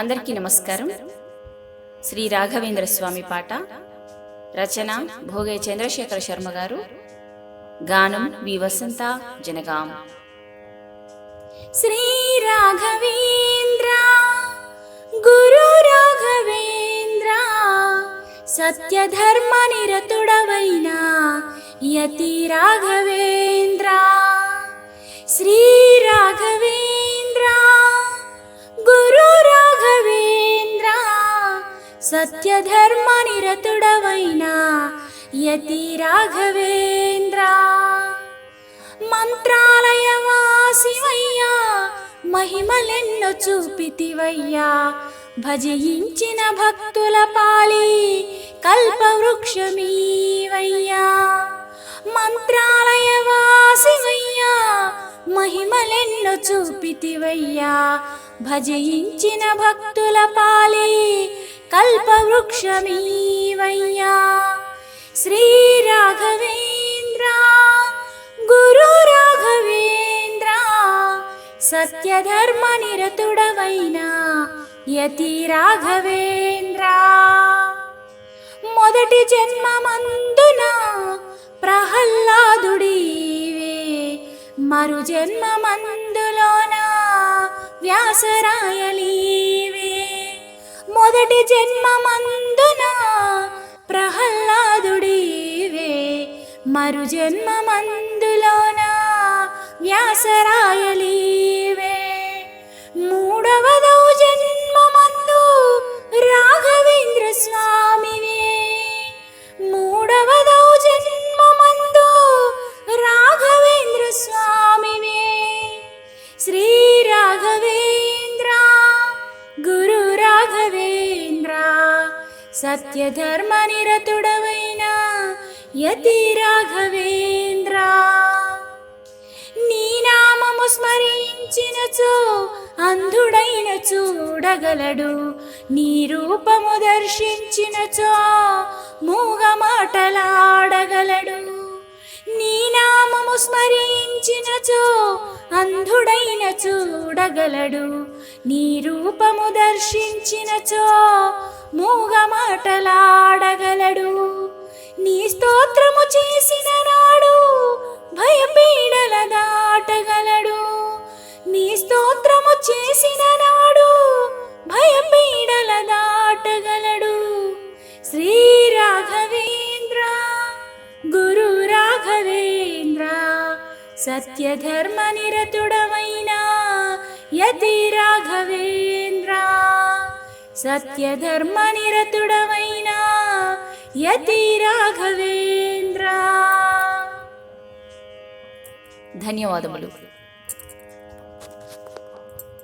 అందరికీ నమస్కారం. శ్రీ రాఘవేంద్ర స్వామి పాట రచన భోగే చంద్రశేఖర శర్మ గారు. గానం వి వసంత జనగాం. శ్రీ రాఘవేంద్ర గురు రాఘవేంద్ర సత్యధర్మ నిరతుడవైన యతి రాఘవేంద్ర. శ్రీ సత్యధర్మ నిరతుడవైనా యతి రాఘవేంద్ర మంత్రాలయ వాసివయ్యా మహిమలెన్నో చూపితివయ్యా. భజయించిన భక్తుల పాలి కల్పవృక్షమీవయ్యా. మంత్రాలయ వాసివయ్యా మహిమలెన్నో చూపితివయ్యా. భజయించిన భక్తుల పాలి కల్పవృక్షమీవయ్యా. శ్రీ రాఘవేంద్ర గురు రాఘవేంద్ర సత్యధర్మ నిరతుడవైన యతి రాఘవేంద్ర మొదటి జన్మమందున ప్రహ్లాదుడివే మరు జన్మమందులోన వ్యాసరాయలీవే మొదటి జన్మమందున ప్రహ్లాదుడివే. మరు జన్మమందులోన వ్యాసరాయలీ సత్యధర్మ నిరతుడవైన యతి రాఘవేంద్ర. నీ నామము స్మరించినచో అంధుడైన చూడగలడు. నీ రూపము దర్శించినచో మూగ మాటలాడగలడు నీ నామము స్మరించినచో అంధుడైన చూడగలడు. నీ రూపము దర్శించినచో మూగ మాటలాడగలడు నీ స్తోత్రము చేసిన నాడు భయపీడల దాటగలడు. నీ స్తోత్రము చేసిన నాడు భయపీడల దాటగలడు. శ్రీ రాఘవేంద్ర గురు రాఘవేంద్ర సత్యధర్మ నిరతుడవైన యతి రాఘవేంద్ర. సత్యధర్మ నిరతుడవైన యతి రాఘవేంద్ర. ధన్యవాదములు.